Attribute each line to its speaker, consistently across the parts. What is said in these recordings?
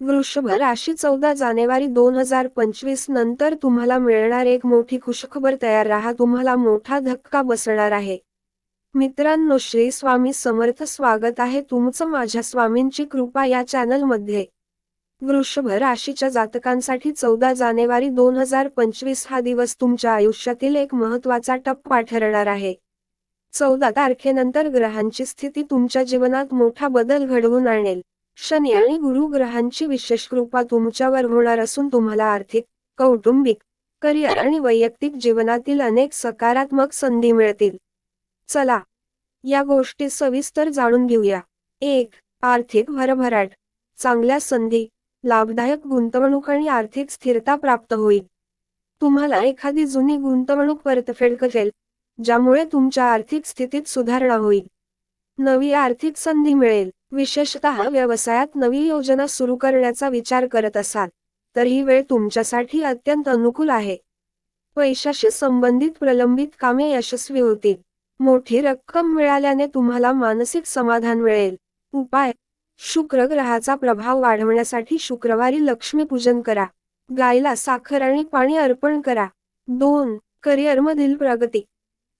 Speaker 1: वृषभ राशी चौदा जानेवारी दोन हजार पंचवीस नंतर तुम्हाला मिळणार एक मोठी खुशखबर तयार राहा. तुम्हाला मोठा धक्का बसणार आहे. मित्रांनो श्री स्वामी समर्थ स्वागत आहे तुमचं माझ्या स्वामींची कृपा या चॅनलमध्ये. वृषभ राशीच्या जातकांसाठी चौदा जानेवारी दोन हजार पंचवीस हा दिवस तुमच्या आयुष्यातील एक महत्त्वाचा टप्पा ठरणार आहे. चौदा तारखेनंतर ग्रहांची स्थिती तुमच्या जीवनात मोठा बदल घडवून आणेल. शनी आणि गुरु ग्रहांची विशेष कृपा तुमच्यावर होणार असून तुम्हाला आर्थिक कौटुंबिक करिअर आणि वैयक्तिक जीवनातील अनेक सकारात्मक संधी मिळतील. चला या गोष्टी सविस्तर जाणून घेऊया. एक आर्थिक भरभराट. चांगल्या संधी लाभदायक गुंतवणूक आणि आर्थिक स्थिरता प्राप्त होईल. तुम्हाला एखादी जुनी गुंतवणूक परतफेड करेल ज्यामुळे तुमच्या आर्थिक स्थितीत सुधारणा होईल. नवी आर्थिक संधी मिळेल. विशेषतः व्यवसायात नवी योजना सुरू करण्याचा विचार करत असाल तर ही वेळ तुमच्यासाठी अत्यंत अनुकूल आहे. पैशाशी संबंधित प्रलंबित कामे यशस्वी होतील. मोठी रक्कम मिळाल्याने तुम्हाला मानसिक समाधान मिळेल. उपाय. शुक्र ग्रहाचा प्रभाव वाढवण्यासाठी शुक्रवारी लक्ष्मीपूजन करा. गायला साखर आणि पाणी अर्पण करा. दोन. करिअरमधील प्रगती.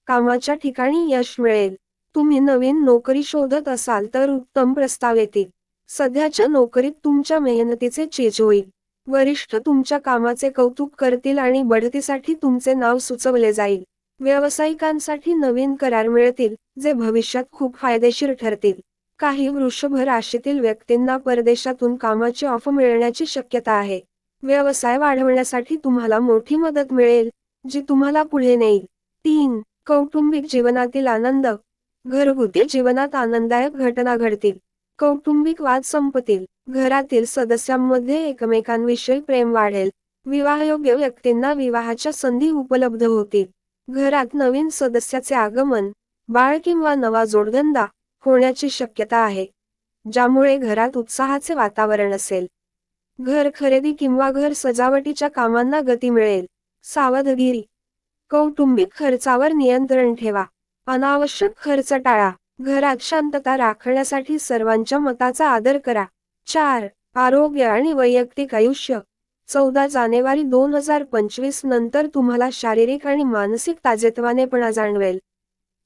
Speaker 1: कामाच्या ठिकाणी यश मिळेल. तुम्ही नवीन नोकरी शोधत असाल तर उत्तम प्रस्ताव येतील. सध्याच्या नोकरीत तुमच्या मेहनतीचे चेज होईल. वरिष्ठ तुमच्या कामाचे कौतुक करतील आणि बढतीसाठी तुमचे नाव सुचवले जाईल. व्यावसायिकांसाठी नवीन करार मिळतील जे भविष्यात खूप फायदेशीर ठरतील. काही वृषभ राशीतील व्यक्तींना परदेशातून कामाची ऑफर मिळण्याची शक्यता आहे. व्यवसाय वाढवण्यासाठी तुम्हाला मोठी मदत मिळेल जी तुम्हाला पुढे नेईल. तीन कौटुंबिक जीवनातील आनंद. घरगुती जीवनात आनंददायक घटना घडतील. कौटुंबिक वाद संपतील. घरातील सदस्यांमध्ये एकमेकांविषयी प्रेम वाढेल. विवाहयोग्य व्यक्तींना विवाहाच्या संधी उपलब्ध होतील. घरात नवीन सदस्याचे आगमन बाळ किंवा नवा जोडधंदा होण्याची शक्यता आहे ज्यामुळे घरात उत्साहाचे वातावरण असेल. घर खरेदी किंवा घर सजावटीच्या कामांना गती मिळेल. सावधगिरी. कौटुंबिक खर्चावर नियंत्रण ठेवा. अनावश्यक खर्च टाळा. घरात शांतता राखण्यासाठी सर्वांच्या मताचा आदर करा. चार आरोग्य आणि वैयक्तिक आयुष्य. चौदा जानेवारी दोन हजार पंचवीस नंतर तुम्हाला शारीरिक आणि मानसिक ताजेतवानेपणा जाणवेल.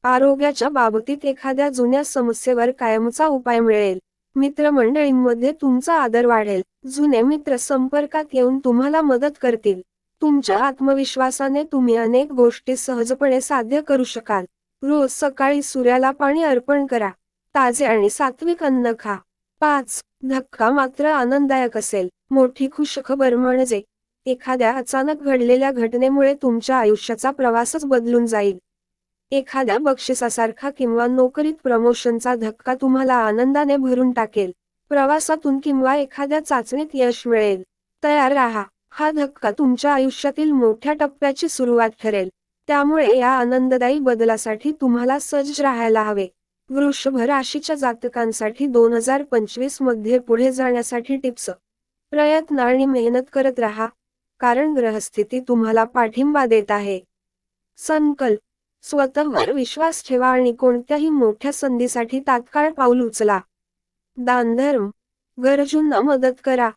Speaker 1: आरोग्याच्या बाबतीत एखाद्या जुन्या समस्येवर कायमचा उपाय मिळेल. मित्रमंडळींमध्ये तुमचा आदर वाढेल. जुने मित्र संपर्कात येऊन तुम्हाला मदत करतील. तुमच्या आत्मविश्वासाने तुम्ही अनेक गोष्टी सहजपणे साध्य करू शकाल. रोज सकाळी सूर्याला पाणी अर्पण करा. ताजे आणि सात्विक अन्न खा. पाच धक्का मात्र आनंददायक असेल. मोठी खुशखबर म्हणजे एखाद्या अचानक घडलेल्या घटनेमुळे तुमच्या आयुष्याचा प्रवासच बदलून जाईल. एखाद्या बक्षिसासारखा किंवा नोकरीत प्रमोशनचा धक्का तुम्हाला आनंदाने भरून टाकेल. प्रवासातून किंवा एखाद्या चाचणीत यश मिळेल. तयार राहा. हा धक्का तुमच्या आयुष्यातील मोठ्या टप्प्याची सुरुवात ठरेल. त्यामुळे या आनंददायी बदलासाठी तुम्हाला सज्ज राहायला हवे. वृषभ राशीच्या जातकांसाठी दोन हजार पंचवीसमध्ये पुढे जाण्यासाठी टिप्स. प्रयत्न आणि मेहनत करत राहा कारण ग्रहस्थिती तुम्हाला पाठिंबा देत आहे. संकल्प. स्वतःवर विश्वास ठेवा आणि कोणत्याही मोठ्या संधीसाठी तात्काळ पाऊल उचला. दानधर्म. गरजूंना मदत करा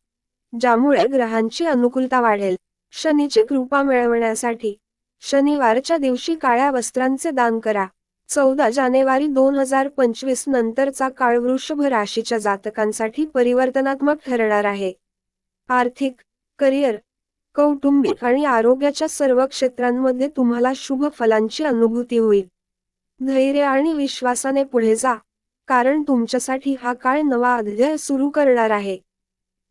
Speaker 1: ज्यामुळे ग्रहांची अनुकूलता वाढेल. शनीची कृपा मिळवण्यासाठी. शनिवारच्या दिवशी काळ्या वस्त्रांचे दान करा. चौदा जानेवारी दोन हजार पंचवीस नंतरचा काळ वृषभ राशीच्या जातकांसाठी परिवर्तनात्मक ठरणार आहे. आर्थिक करिअर कौटुंबिक आणि आरोग्याच्या सर्व क्षेत्रांमध्ये तुम्हाला शुभ फलांची अनुभूती होईल. धैर्य आणि विश्वासाने पुढे जा कारण तुमच्यासाठी हा काळ नवा अध्याय सुरू करणार आहे.